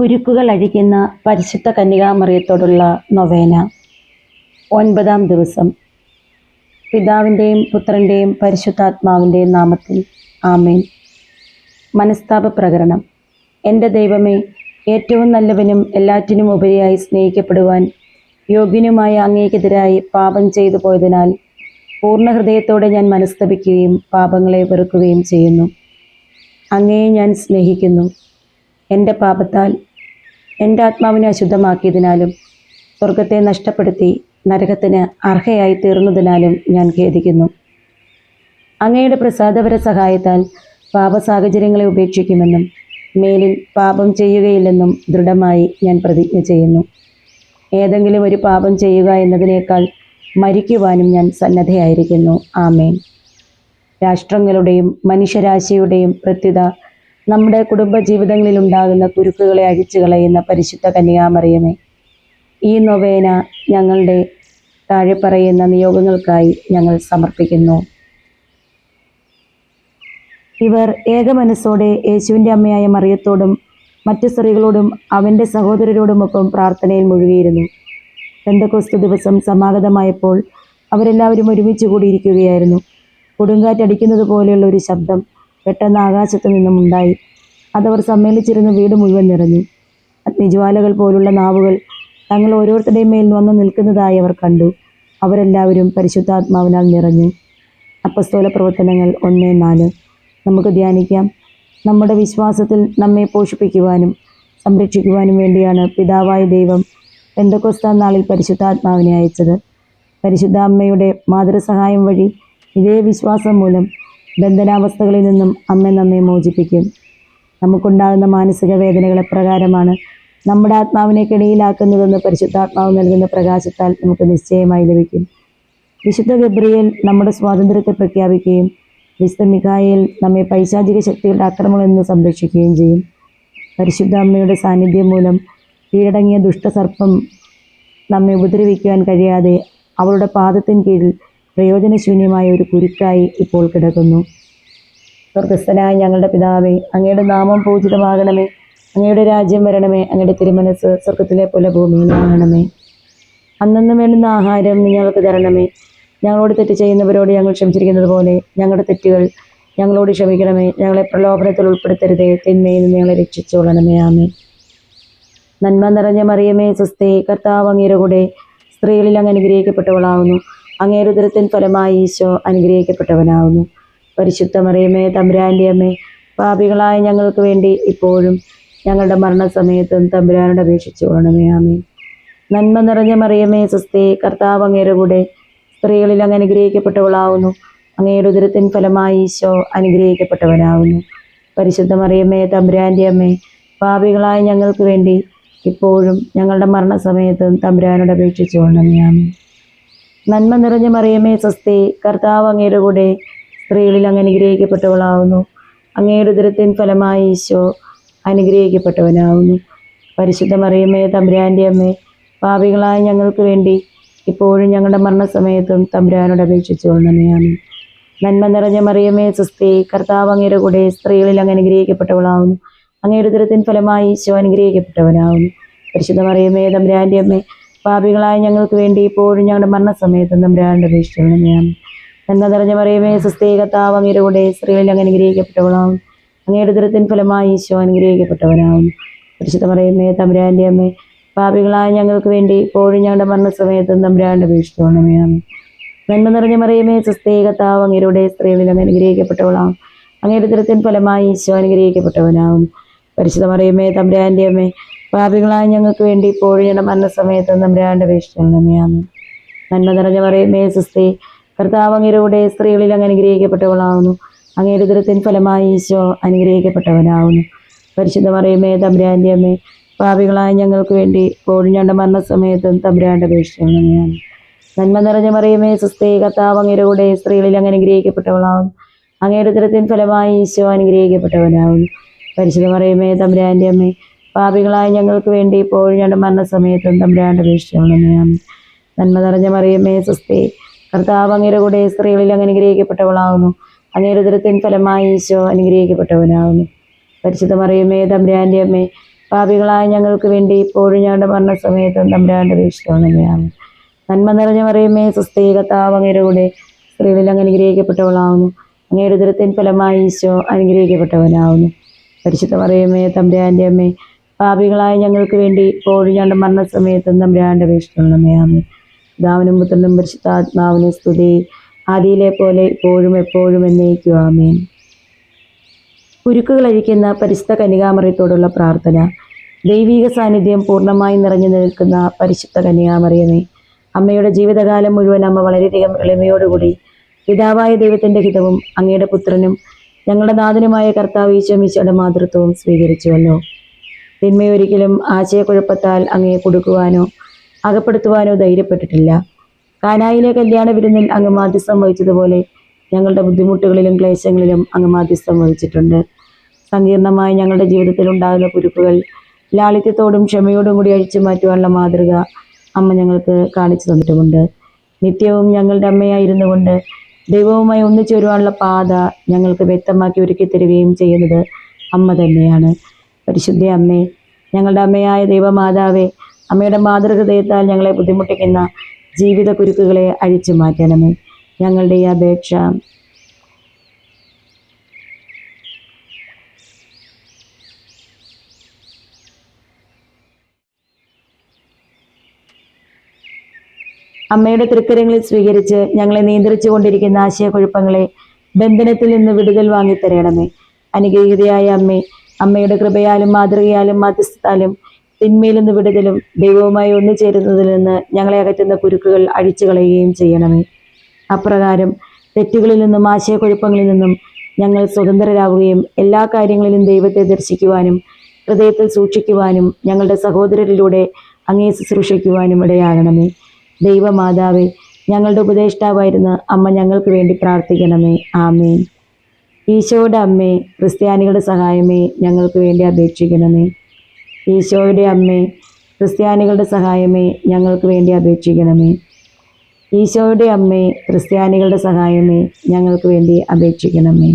കുരുക്കുകൾ അഴിക്കുന്ന പരിശുദ്ധ കന്യകാമറിയത്തോടുള്ള നൊവേന. ഒൻപതാം ദിവസം. പിതാവിന്റെയും പുത്രന്റെയും പരിശുദ്ധാത്മാവിന്റെയും നാമത്തിൽ ആമേൻ. മനസ്താപ പ്രകരണം എന്റെ ദൈവമേ ഏറ്റവും നല്ലവനും എല്ലാറ്റിനും ഉപരിയായി സ്നേഹിക്കപ്പെടുവാൻ യോഗ്യനുമായ അങ്ങേക്കെതിരായി പാപം ചെയ്തു പോയതിനാൽ പൂർണ ഹൃദയത്തോടെ ഞാൻ മനസ്തപിക്കുകയും പാപങ്ങളെ വെറുക്കുകയും ചെയ്യുന്നു. അങ്ങയെ ഞാൻ സ്നേഹിക്കുന്നു. എന്റെ പാപത്താൽ എന്റെ ആത്മാവിനെ അശുദ്ധമാക്കിയതിനാലും സ്വർഗത്തെ നഷ്ടപ്പെടുത്തി നരകത്തിന് അർഹയായി തീർന്നതിനാലും ഞാൻ ഖേദിക്കുന്നു. അങ്ങയുടെ പ്രസാദപര സഹായത്താൽ പാപസാഹചര്യങ്ങളെ ഉപേക്ഷിക്കുമെന്നും മേലിൽ പാപം ചെയ്യുകയില്ലെന്നും ദൃഢമായി ഞാൻ പ്രതിജ്ഞ ചെയ്യുന്നു. ഏതെങ്കിലും ഒരു പാപം ചെയ്യുക എന്നതിനേക്കാൾ മരിക്കുവാനും ഞാൻ സന്നദ്ധയായിരിക്കുന്നു. ആമേൻ. രാഷ്ട്രങ്ങളുടെയും മനുഷ്യരാശിയുടെയും പ്രത്യുത നമ്മുടെ കുടുംബ ജീവിതങ്ങളിൽ ഉണ്ടാകുന്ന കുരുക്കുകളെ അഴിച്ചു കളയുന്ന പരിശുദ്ധ കന്യാമറിയമേ ഈ നൊവേന ഞങ്ങളുടെ താഴെ പറയുന്ന നിയോഗങ്ങൾക്കായി ഞങ്ങൾ സമർപ്പിക്കുന്നു. ഇവർ ഏകമനസ്സോടെ യേശുവിന്റെ അമ്മയായ മറിയത്തോടും മറ്റു സ്ത്രീകളോടും അവന്റെ സഹോദരരോടുമൊപ്പം പ്രാർത്ഥനയിൽ മുഴുകിയിരുന്നു. പെന്തക്കോസ്തു ദിവസം സമാഗതമായപ്പോൾ അവരെല്ലാവരും ഒരുമിച്ച് കൂടിയിരിക്കുകയായിരുന്നു. കൊടുങ്കാറ്റടിക്കുന്നത് പോലെയുള്ള ഒരു ശബ്ദം പെട്ടെന്ന് ആകാശത്തു നിന്നും ഉണ്ടായി. അതവർ സമ്മേളിച്ചിരുന്ന വീട് മുഴുവൻ നിറഞ്ഞു. അഗ്നിജ്വാലകൾ പോലുള്ള നാവുകൾ തങ്ങൾ ഓരോരുത്തരുടെയും മേൽ വന്ന് നിൽക്കുന്നതായി അവർ കണ്ടു. അവരെല്ലാവരും പരിശുദ്ധാത്മാവിനാൽ നിറഞ്ഞു. അപ്പസ്തോല പ്രവർത്തനങ്ങൾ ഒന്ന് നാല്. നമുക്ക് ധ്യാനിക്കാം. നമ്മുടെ വിശ്വാസത്തിൽ നമ്മെ പോഷിപ്പിക്കുവാനും സംരക്ഷിക്കുവാനും വേണ്ടിയാണ് പിതാവായ ദൈവം പെന്തക്കൊസ്താൻ നാളിൽ പരിശുദ്ധാത്മാവിനെ അയച്ചത്. പരിശുദ്ധ അമ്മയുടെ മാതൃസഹായം വഴി ഇതേ വിശ്വാസം മൂലം ബന്ധനാവസ്ഥകളിൽ നിന്നും അമ്മ നമ്മെ മോചിപ്പിക്കും. നമുക്കുണ്ടാകുന്ന മാനസിക വേദനകൾ എപ്രകാരമാണ് നമ്മുടെ ആത്മാവിനെ കെണിയിലാക്കുന്നതെന്ന് പരിശുദ്ധാത്മാവ് നൽകുന്ന പ്രകാശത്താൽ നമുക്ക് നിശ്ചയമായി ലഭിക്കും. വിശുദ്ധ ഗബ്രിയേൽ നമ്മുടെ സ്വാതന്ത്ര്യത്തെ പ്രഖ്യാപിക്കുകയും വിശുദ്ധ മിഖായയിൽ നമ്മെ പൈശാചിക ശക്തികളുടെ ആക്രമണങ്ങളിൽ നിന്ന് സംരക്ഷിക്കുകയും ചെയ്യും. പരിശുദ്ധ അമ്മയുടെ സാന്നിധ്യം മൂലം കീഴടങ്ങിയ ദുഷ്ടസർപ്പം നമ്മെ ഉപദ്രവിക്കുവാൻ കഴിയാതെ അവളുടെ പാദത്തിൻ കീഴിൽ പ്രയോജനശൂന്യമായ ഒരു കുരുക്കായി ഇപ്പോൾ കിടക്കുന്നു. സ്വർഗസ്ഥനായ ഞങ്ങളുടെ പിതാവേ അങ്ങയുടെ നാമം പൂജിതമാകണമേ. അങ്ങയുടെ രാജ്യം വരണമേ. അങ്ങയുടെ തിരുമനസ് സ്വർഗത്തിലെ പോലെ ഭൂമിയിലാകണമേ അന്നും വേണ്ടുന്ന ആഹാരം ഞങ്ങൾക്ക് തരണമേ. ഞങ്ങളോട് തെറ്റ് ചെയ്യുന്നവരോട് ഞങ്ങൾ ക്ഷമിച്ചിരിക്കുന്നത് പോലെ ഞങ്ങളുടെ തെറ്റുകൾ ഞങ്ങളോട് ക്ഷമിക്കണമേ. ഞങ്ങളെ പ്രലോഭനത്തിൽ ഉൾപ്പെടുത്തരുതേ. തിന്മയിൽ നിന്ന് ഞങ്ങളെ രക്ഷിച്ചോളണമേ. ആമേ നന്മ നിറഞ്ഞ മറിയമേ സുസ്ഥേ കർത്താവ് അങ്ങയുടെ സ്ത്രീകളിൽ അങ്ങ് അനുഗ്രഹിക്കപ്പെട്ടവളാവുന്നു. അങ്ങയുടെ ഉദരത്തിൻ ഫലമായി ഈശോ അനുഗ്രഹിക്കപ്പെട്ടവനാവുന്നു. പരിശുദ്ധ മറിയമേ തമ്പുരാന്റെ അമ്മേ പാപികളായ ഞങ്ങൾക്ക് വേണ്ടി ഇപ്പോഴും ഞങ്ങളുടെ മരണസമയത്തും തമ്പുരാനോട് അപേക്ഷിച്ചു കൊള്ളണമേ ആമേ നന്മ നിറഞ്ഞ മറിയമേ സ്വസ്തി കർത്താവ് അങ്ങയുടെ കൂടെ സ്ത്രീകളിൽ അങ്ങ് അനുഗ്രഹിക്കപ്പെട്ടവളാവുന്നു. അങ്ങയുടെ ഉദരത്തിൻ ഫലമായി ഈശോ അനുഗ്രഹിക്കപ്പെട്ടവനാവുന്നു. പരിശുദ്ധ മറിയമ്മേ തമ്പുരാന്റെ അമ്മേ പാപികളായ ഞങ്ങൾക്ക് വേണ്ടി ഇപ്പോഴും ഞങ്ങളുടെ മരണസമയത്തും തമ്പുരാനോട് അപേക്ഷിച്ചു കൊള്ളണമേ ആമേ നന്മ നിറഞ്ഞ മറിയമേ സ്വസ്തി കർത്താവ് അങ്ങയുടെ കൂടെ സ്ത്രീകളിൽ അങ്ങ് അനുഗ്രഹിക്കപ്പെട്ടവളാവുന്നു. അങ്ങയുടെ ദുരത്തിൻ ഫലമായി ഈശോ അനുഗ്രഹിക്കപ്പെട്ടവനാവുന്നു. പരിശുദ്ധ മറിയമ്മേ തമ്പുരാന്റെ അമ്മേ പാപികളായ ഞങ്ങൾക്ക് വേണ്ടി ഇപ്പോഴും ഞങ്ങളുടെ മരണസമയത്തും തമ്പുരാനോട് അപേക്ഷിച്ചു കൊള്ളണമേ നന്മ നിറഞ്ഞ മറിയമ്മേ സ്വസ്തി കർത്താവ് അങ്ങയുടെ കൂടെ സ്ത്രീകളിൽ അങ്ങ് അനുഗ്രഹിക്കപ്പെട്ടവളാവുന്നു. അങ്ങയുടെ ദുരത്തിൻ ഫലമായി ഈശോ അനുഗ്രഹിക്കപ്പെട്ടവനാവുന്നു. പരിശുദ്ധ മറിയമ്മേ തമ്പുരാന്റെ അമ്മേ പാപികളായ ഞങ്ങൾക്ക് വേണ്ടി ഇപ്പോഴും ഞങ്ങളുടെ മരണസമയത്തും തമ്പുരാനോട് അപേക്ഷിച്ചു ഞാൻ. എന്ന നിറഞ്ഞ മറിയമേ സുസ്ഥി കർത്താവ് അങ്ങയുടെ കൂടെ സ്ത്രീകളിൽ അങ്ങ് അനുഗ്രഹിക്കപ്പെട്ടവളാവും. അങ്ങയുടെ ദുരത്തിൻ ഫലമായി ഈശോ അനുഗ്രഹിക്കപ്പെട്ടവനാവും. പരിശുദ്ധ പറയുമേ തമ്പുരാന്റെ അമ്മേ പാപികളായ ഞങ്ങൾക്ക് വേണ്ടി ഇപ്പോഴും ഞങ്ങളുടെ മരണസമയത്തും തമ്പുരാന്റെ ഞാൻ. നന്മ നിറഞ്ഞ മറിയമേ സുസ്ഥേകത്താവ് അങ്ങയുടെ സ്ത്രീകളിൽ അങ്ങ് അനുഗ്രഹിക്കപ്പെട്ടവളാവും. അങ്ങയുടെ ദുരത്തിൻ ഫലമായി ഈശോ അനുഗ്രഹിക്കപ്പെട്ടവനാവും. പരിശുദ്ധ മറിയമേ തമ്പുരാന്റെ അമ്മേ പാപികളായ ഞങ്ങൾക്ക് വേണ്ടി ഇപ്പോഴും ഞങ്ങളുടെ നമ്മുടെ തമ്പുരാന്റെ അപേക്ഷിച്ചോണമേ നന്മ നിറഞ്ഞ പറയുമേ സുസ്ത്രീ കർത്താവ് അങ്ങേരൂടെ സ്ത്രീകളിൽ അങ്ങ് അനുഗ്രഹിക്കപ്പെട്ടവളാവുന്നു. അങ്ങേരുടെ ദുരത്തിൻ ഫലമായി ഈശോ അനുഗ്രഹിക്കപ്പെട്ടവനാവുന്നു. പരിശുദ്ധ പറയുമേ തമ്പുരാന്റെ അമ്മേ പാപികളായ ഞങ്ങൾക്ക് വേണ്ടി ഇപ്പോഴും ഞങ്ങളുടെ മരണസമയത്തും തമ്പുരാന്റെ അപേക്ഷിച്ചോണമേ നന്മ നിറഞ്ഞ മറിയമേ സുസ്ഥേ കർത്താവ് അങ്ങയുടെ കൂടെ സ്ത്രീകളിൽ അങ്ങ് അനുഗ്രഹിക്കപ്പെട്ടവളാവും അങ്ങയുടെ ഫലമായി ഈശോ അനുഗ്രഹിക്കപ്പെട്ടവനാവുന്നു. പരിശുദ്ധ മറിയമേ തമ്പുരാന്റെ അമ്മേ പാപികളായ ഞങ്ങൾക്ക് വേണ്ടി ഇപ്പോഴും ഞങ്ങളുടെ മരണസമയത്തും തമ്പുരാന്റെ അപേക്ഷിച്ചോണമേ നന്മ നിറഞ്ഞ മറിയമ്മേ സ്വസ്തി. കർത്താവ് അങ്ങയുടെ കൂടെ സ്ത്രീകളിൽ അങ്ങ് അനുഗ്രഹിക്കപ്പെട്ടവളാവുന്നു. അങ്ങയുടെ ദുരത്തിൻ ഫലമായി ഈശോ അനുഗ്രഹിക്കപ്പെട്ടവനാകുന്നു പരിശുദ്ധ മറിയമ്മേ തമ്പുരാന്റെ അമ്മേ പാപികളായ ഞങ്ങൾക്ക് വേണ്ടി ഇപ്പോഴും ഞങ്ങളുടെ മരണസമയത്തും തമ്പുരാന്റെ വീക്ഷണമയാണ് നന്മ നിറഞ്ഞ മറിയമ്മേ സ്വസ്തി. കർത്താവ് അങ്ങയുടെ കൂടെ സ്ത്രീകളിൽ അങ്ങ് അനുഗ്രഹിക്കപ്പെട്ടവളാവുന്നു. അങ്ങയുടെ ദുരത്തിൻ ഫലമായി ഈശോ അനുഗ്രഹിക്കപ്പെട്ടവനാകുന്നു പരിശുദ്ധ മറിയമ്മേ തമ്പുരാന്റെ അമ്മേ പാപികളായ ഞങ്ങൾക്ക് വേണ്ടി ഇപ്പോഴും ഞങ്ങളുടെ മരണസമയത്തും നമ്പ്രാണ്ട് വീക്ഷണമയാണ് ദാവനും പുത്രനും പരിശുദ്ധാത്മാവിനെ സ്തുതി. ആദിയിലെ പോലെ ഇപ്പോഴും എപ്പോഴും എന്നേക്കും ആമേൻ ഉരുക്കുകളഴിക്കുന്ന പരിശുദ്ധ കനികാമറിയത്തോടുള്ള പ്രാർത്ഥന. ദൈവിക സാന്നിധ്യം പൂർണമായി നിറഞ്ഞു നിൽക്കുന്ന പരിശുദ്ധ കന്യകാമറിയമേ. അമ്മയുടെ ജീവിതകാലം മുഴുവൻ അമ്മ വളരെയധികം എളിമയോടുകൂടി പിതാവായ ദൈവത്തിന്റെ ഹിതവും അങ്ങയുടെ പുത്രനും ഞങ്ങളുടെ നാഥനുമായ കർത്താവ് ഈശോ മീശയുടെ മാതൃത്വവും സ്വീകരിച്ചുവല്ലോ. തിന്മയൊരിക്കലും ആശയക്കുഴപ്പത്താൽ അങ്ങയെ കൊടുക്കുവാനോ അകപ്പെടുത്തുവാനോ ധൈര്യപ്പെട്ടിട്ടില്ല. കാനായിലെ കല്യാണ വിരുന്നിൽ അങ്ങ് മാധ്യസ്ഥം വഹിച്ചതുപോലെ ഞങ്ങളുടെ ബുദ്ധിമുട്ടുകളിലും ക്ലേശങ്ങളിലും അങ്ങ് മാധ്യസ്ഥം വഹിച്ചിട്ടുണ്ട്. സങ്കീർണമായ ഞങ്ങളുടെ ജീവിതത്തിൽ ഉണ്ടാകുന്ന കുരുക്കുകൾ ലാളിത്യത്തോടും ക്ഷമയോടും കൂടി അഴിച്ചു മാറ്റുവാനുള്ള മാതൃക അമ്മ ഞങ്ങൾക്ക് കാണിച്ചു തന്നിട്ടുമുണ്ട്. നിത്യവും ഞങ്ങളുടെ അമ്മയായിരുന്നു കൊണ്ട് ദൈവവുമായി ഒന്നിച്ചു വരുവാനുള്ള പാത ഞങ്ങൾക്ക് വ്യക്തമാക്കി ഒരുക്കി തരികയും ചെയ്യുന്നത് അമ്മ തന്നെയാണ്. പരിശുദ്ധ അമ്മേ ഞങ്ങളുടെ അമ്മയായ ദൈവമാതാവേ അമ്മയുടെ മാതൃഹൃദയത്താൽ ഞങ്ങളെ ബുദ്ധിമുട്ടിക്കുന്ന ജീവിത കുരുക്കുകളെ അഴിച്ചു മാറ്റണമേ. ഞങ്ങളുടെ ഈ അപേക്ഷ അമ്മയുടെ തൃക്കരങ്ങളിൽ സ്വീകരിച്ച് ഞങ്ങളെ നിയന്ത്രിച്ചു കൊണ്ടിരിക്കുന്ന ആശയക്കുഴപ്പങ്ങളെ ബന്ധനത്തിൽ നിന്ന് വിടുതൽ വാങ്ങിത്തരണമേ. അനുഗ്രഹീതയായ അമ്മേ അമ്മയുടെ കൃപയാലും മാതൃകയാലും മധ്യസ്ഥത്താലും തിന്മയിൽ നിന്ന് വിടുതലും ദൈവവുമായി ഒന്നുചേരുന്നതിൽ നിന്ന് ഞങ്ങളെ അകറ്റുന്ന കുരുക്കുകൾ അഴിച്ചു കളയുകയും ചെയ്യണമേ. അപ്രകാരം തെറ്റുകളിൽ നിന്നും ആശയക്കുഴപ്പങ്ങളിൽ നിന്നും ഞങ്ങൾ സ്വതന്ത്രരാകുകയും എല്ലാ കാര്യങ്ങളിലും ദൈവത്തെ ദർശിക്കുവാനും ഹൃദയത്തിൽ സൂക്ഷിക്കുവാനും ഞങ്ങളുടെ സഹോദരരിലൂടെ അങ്ങേ ശുശ്രൂഷിക്കുവാനും ഇടയാകണമേ. ദൈവമാതാവേ ഞങ്ങളുടെ ഉപദേഷ്ടാവായിരുന്ന അമ്മ ഞങ്ങൾക്ക് വേണ്ടി പ്രാർത്ഥിക്കണമേ. ആമേൻ. ഈശോയുടെ അമ്മേ ക്രിസ്ത്യാനികളുടെ സഹായമേ ഞങ്ങൾക്ക് വേണ്ടി അപേക്ഷിക്കണമേ. ഈശോയുടെ അമ്മേ ക്രിസ്ത്യാനികളുടെ സഹായമേ ഞങ്ങൾക്ക് വേണ്ടി അപേക്ഷിക്കണമേ. ഈശോയുടെ അമ്മേ ക്രിസ്ത്യാനികളുടെ സഹായമേ ഞങ്ങൾക്ക് വേണ്ടി അപേക്ഷിക്കണമേ.